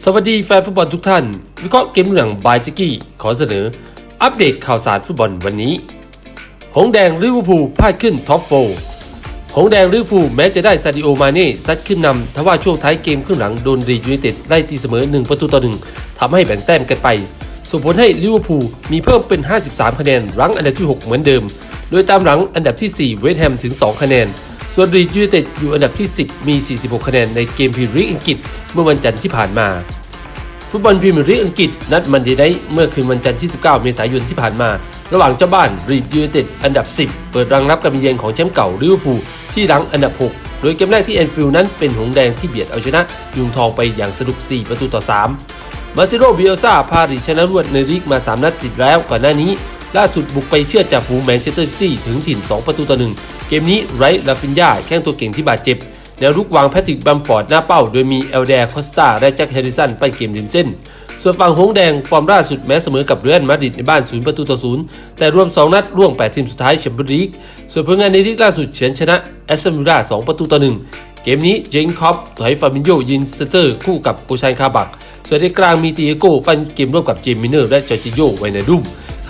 สวัสดีแฟนฟุตบอลทุกท่าน วิเคราะห์เกมเรื่องบายจิกกี้ขอเสนอ อัปเดตข่าวสารฟุตบอลวันนี้ หงแดงลิเวอร์พูลพลาดขึ้นท็อปโฟหงแดงลิเวอร์พูลแม้จะได้ซาดิโอมาเน่ซัดขึ้นนำทว่าช่วงท้ายเกมครึ่งหลังโดนรียูไนเต็ดไล่ตีเสมอ 1 ประตูต่อหนึ่งทำให้แบ่งแต้มกันไป ส่งผลให้ลิเวอร์พูลมีเพิ่มเป็น 53 คะแนนรั้งอันดับที่ 6 เหมือนเดิม โดยตามหลังอันดับที่ 4 เวสต์แฮมถึง 2 คะแนน ส่วนรีดยูไนเต็ดอยู่อันดับที่ 10 มี 46 คะแนนในเกมพรีเมียร์ลีกอังกฤษเมื่อวันจันทร์ที่ผ่านมา ฟุตบอลพรีเมียร์ลีกอังกฤษนัดมันเดย์ไนท์เมื่อคืนวันจันทร์ที่ 19 เมษายนที่ผ่านมา ระหว่างเจ้าบ้านรีดยูไนเต็ดอันดับ 10 เปิดรังรับการเยือนของแชมป์เก่าลิเวอร์พูลที่รั้งอันดับ 6 โดยเกมแรกที่แอนฟิลด์นั้นเป็นหงส์แดงที่เบียดเอาชนะยุงทองไปอย่างสนุก 4 ประตูต่อ 3 มาซิโรเบิเอลซาพาริชนะรวดในลีกมา 3 นัดติดแล้วก่อนหน้านี้ล่าสุดบุกไปเชื่อดจากฝูงแมนเชสเตอร์ซิตี้ถึงถิ่น 2 ประตูต่อ 1 เกมนี้ไรท์ลาฟินยาแข้งตัวเก่งที่บาดเจ็บแนวรุกวางแพทริกบัมฟอร์ดหน้าเป้า โดยมีเอลเดร์คอสตาและแจ็คแฮร์ริสันไปเกมริมเส้น ส่วนฝั่งหงแดง ฟอร์มล่าสุดแม้เสมอกับเรอัลมาดริดในบ้าน0ประตูต่อ0แต่รวม 2 นัดร่วง 8 ทีมสุดท้ายแชมเปี้ยนลีก ส่วนผลงานในลีกล่าสุดเฉือนชนะแอสตันวิลล่า2ประตูต่อ1เกมนี้เจงคอปถอยฟาบินโยยินสเตอร์ คู่กับโกชันคาบัก ส่วนในกลางมีตีเอโก้ฟันเกมร่วมกับเจมมินเนอร์และจอร์จิโยไวนาดุม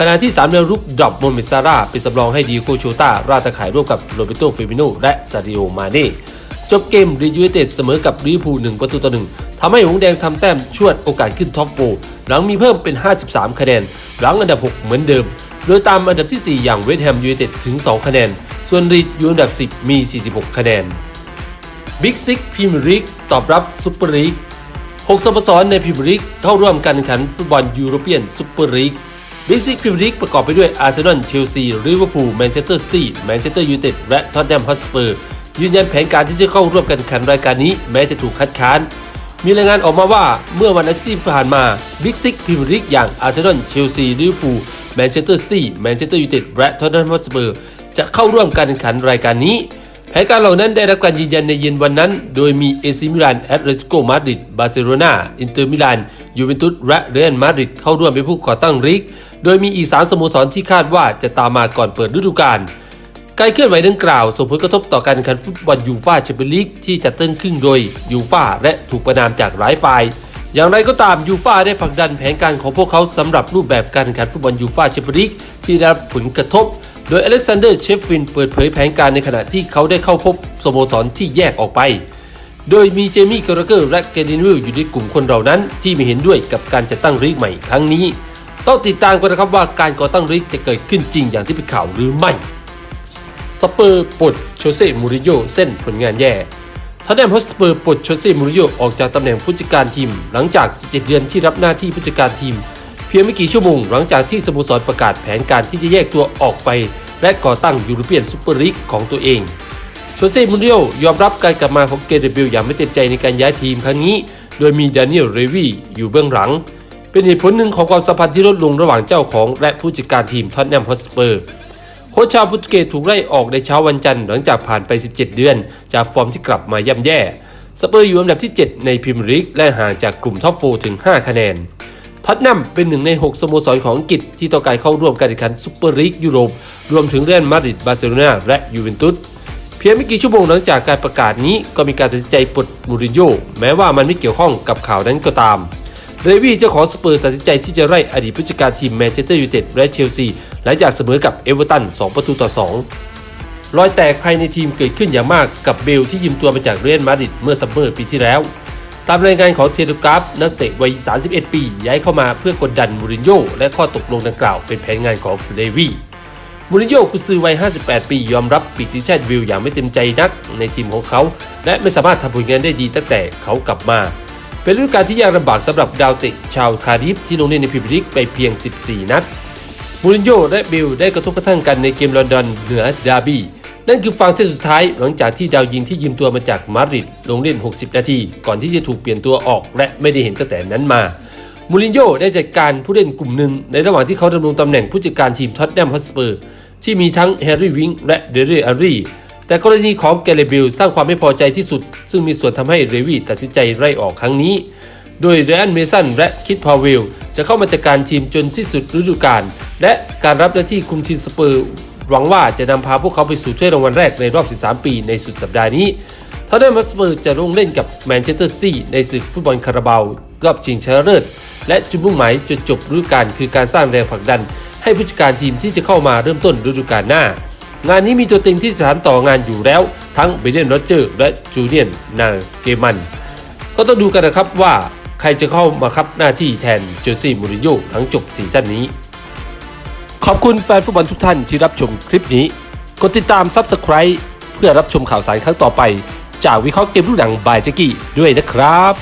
ขณะที่3แนรุกดรอปโมเมตซาร่าเป็นสำรองให้ดีโกโชต้าราตะขายร่วมกับโรเบโตเฟมิโนและซาดิโอมาเน่จบเกมรียูไนเต็ดเสมอกับลิเวอร์พูล1ประตูต่อ1ทำให้หงแดงทำแต้มชวดโอกาสขึ้นท็อปโฟหลังมีเพิ่มเป็น 53 คะแนน หลังอันดับ 6 เหมือนเดิม โดยตามอันดับที่ 4 อย่างเวสต์แฮมยูไนเต็ดถึง 2 คะแนน ส่วนรีดอยู่อันดับ 10 มี 46 คะแนนบิ๊กซิกพรีเมียร์ลีกตอบรับซุปเปอร์ลีก 6สโมสรในพรีเมียร์ลีกเข้าร่วมการแข่งขันฟุตบอลยูโรเปียนซุปเปอร์ลีก บิ๊กซิกพรีเมียร์ลีกประกอบไปด้วยอาร์เซนอล เชลซี ลิเวอร์พูล แมนเชสเตอร์ซิตี้ แมนเชสเตอร์ยูไนเต็ด และท็อตแนมฮอตสเปอร์ ยืนยันแผนการที่จะเข้าร่วมการแข่งขันรายการนี้แม้จะถูกคัดค้าน มีรายงานออกมาว่าเมื่อวันอาทิตย์ที่ผ่านมาบิ๊กซิกพรีเมียร์ลีกอย่างอาร์เซนอล เชลซี ลิเวอร์พูล แมนเชสเตอร์ซิตี้ แมนเชสเตอร์ยูไนเต็ด และท็อตแนมฮอตสเปอร์จะเข้าร่วมการแข่งขันรายการนี้ แผนการเหล่านั้นได้รับการยืนยันในเย็นวันนั้น โดยมีเอซิมิลานแอตเลติโกมาดริดบาร์เซโลนาอินเตอร์มิลานยูเวนตุสและเรอัลมาดริดเข้าร่วมเป็นผู้ก่อตั้งลีกโดยมีอีก3สโมสรที่คาดว่าจะตามมาก่อนเปิดฤดูกาลการเคลื่อนไหวดังกล่าวส่งผลกระทบต่อการแข่งขันฟุตบอลยูฟ่าแชมเปี้ยนลีกที่จัดตั้งขึ้นโดยยูฟ่าและถูกประนามจากหลายฝ่ายอย่างไรก็ตามยูฟ่าได้ผลักดันแผนการของพวกเขาสำหรับรูปแบบการแข่งขันฟุตบอลยูฟ่าแชมเปี้ยนลีกที่ได้รับผลกระทบ โดยอเล็กซานเดอร์เชฟฟินเปิดเผยแผนการในขณะที่เขาได้เข้าพบสโมสรที่แยกออกไป โดยมีเจมี่กรเกอร์และเกดินวิลอยู่ในกลุ่มคนเหล่านั้น ที่ไม่เห็นด้วยกับการจัดตั้งลีกใหม่ครั้งนี้ ต้องติดตามกันนะครับว่าการก่อตั้งลีกจะเกิดขึ้นจริงอย่างที่เป็นข่าวหรือไม่สเปอร์ปลดโชเซ่มูริโญ่เส้นผลงานแย่ทอตแนมฮอสเปอร์ปลดโชเซ่มูริโญ่ออกจากตำแหน่งผู้จัดการทีม หลังจาก 17 เดือนที่รับหน้าที่ผู้จัดการทีม พียงไม่กี่ชั่วโมงหลังจากที่สโมสรประกาศแผนการที่จะแยกตัวออกไป และก่อตั้งยูโรเปียนซูเปอร์ลีกของตัวเองโชเซ่มูรินโญ่ยอมรับการกลับมาของเกเรเบลอย่างไม่เต็มใจในการย้ายทีมครั้งนี้ โดยมีดานิเอลเรวีอยู่เบื้องหลัง เป็นเหตุผลหนึ่งของความสัมพันธ์ที่ลดลงระหว่างเจ้าของ และผู้จัดการทีมท็อตแนมฮอสเปอร์โค้ชชาวโปรตุเกสถูกไล่ออกในเช้าวันจันทร์หลังจากผ่านไป 17 เดือน จากฟอร์มที่กลับมาย่ำแย่สเปอร์อยู่อันดับที่ 7 ในพรีเมียร์ลีกและห่างจากกลุ่มท็อปโฟถึง 5 คะแนน ท็อตแนมเป็นหนึ่งใน 6 สโมสรของอังกฤษที่ต้องการเข้าร่วมการแข่งขันซูเปอร์ลีกยุโรป รวมถึงเรอัลมาดริดบาร์เซโลนาและยูเวนตุสเพียงไม่กี่ชั่วโมงหลังจากการประกาศนี้ก็มีการตัดสินใจปลดมูรินโญ่แม้ว่ามันไม่เกี่ยวข้องกับข่าวนั้นก็ตามเรวี่เจ้าของสเปอร์ตัดสินใจที่จะไล่อดีตผู้จัดการทีมแมนเชสเตอร์ยูไนเต็ดและเชลซีหลังจากเสมอกับเอเวอร์ตัน 2 ประตูต่อ 2 รอยแตกภายในทีมเกิดขึ้นอย่างมากกับเบลที่ยืมตัวมาจากเรอัลมาดริดเมื่อซัมเมอร์ปีที่แล้ว ตามรายงานของเทเลกราฟนักเตะวัย 31 ปี ย้ายเข้ามาเพื่อกดดันมูรินโญ่และข้อตกลงดังกล่าวเป็นแผนงานของเรวี่มูรินโญ่กุซือวัย 58 ปี ยอมรับปีกทีมชาติวิลอย่างไม่เต็มใจนักในทีมของเขา และไม่สามารถทำผลงานได้ดีตั้งแต่เขากลับมา เป็นฤดูกาลที่ยากลำบากสำหรับดาวเตะชาวคาริฟที่ลงเล่นในพรีเมียร์ลีกไปเพียง 14 นัดมูรินโญ่และบิลได้กระทบกระทั่งกันในเกมลอนดอนเหนือดาร์บี้ นั่นคือฟังเส้นสุดท้ายหลังจากที่ดาวยิงที่ยืมตัวมาจากมาดริดลงเล่น 60 นาที ก่อนที่จะถูกเปลี่ยนตัวออกและไม่ได้เห็นตั้งแต่นั้นมามูรินโญ่ได้จัดการผู้เล่นกลุ่มหนึ่ง ในระหว่างที่เขาดำรงตำแหน่งผู้จัดการทีมท็อตแนมฮอตสเปอร์ที่มีทั้งแฮร์รี่วิงและเดเรอารีแต่กรณีของแกเรบิลสร้างความไม่พอใจที่สุด ซึ่งมีส่วนทำให้เรวีตัดสินใจไล่ออกครั้งนี้ โดยเรอันเมสันและคิดพาวเวลจะเข้ามาจัดการทีมจนสิ้นสุดฤดูกาลและการรับหน้าที่คุมทีมสเปอร์ หวังว่าจะนำพาพวกเขาไปสู่ถ้วยรางวัลแรกในรอบ 13 ปีในสุดสัปดาห์นี้ทอตแนมฮอตสเปอร์จะลงเล่นกับแมนเชสเตอร์ซิตี้ในศึกฟุตบอลคาราบาวรอบชิงชนะเลิศและจุดมุ่งหมายจนจบฤดูกาลคือการสร้างแรงผลักดัน ให้ผู้จัดการทีมที่จะเข้ามาเริ่มต้นฤดูกาลหน้า งานนี้มีตัวเต็งที่สานต่องานอยู่แล้ว ทั้งเบเดนโรเจอร์และจูเลียนนาเกมัน ก็ต้องดูกันนะครับว่าใครจะเข้ามาครับหน้าที่แทนโจซี่มูรินโญ่หลังจบซีซั่นนี้ ขอบคุณแฟนฟุตบอลทุกท่านที่รับชมคลิปนี้ กดติดตาม Subscribe เพื่อรับชมข่าวสารครั้งต่อไป จากวิเคราะห์เกมรุ่นหนังบายเจกี้ด้วยนะครับ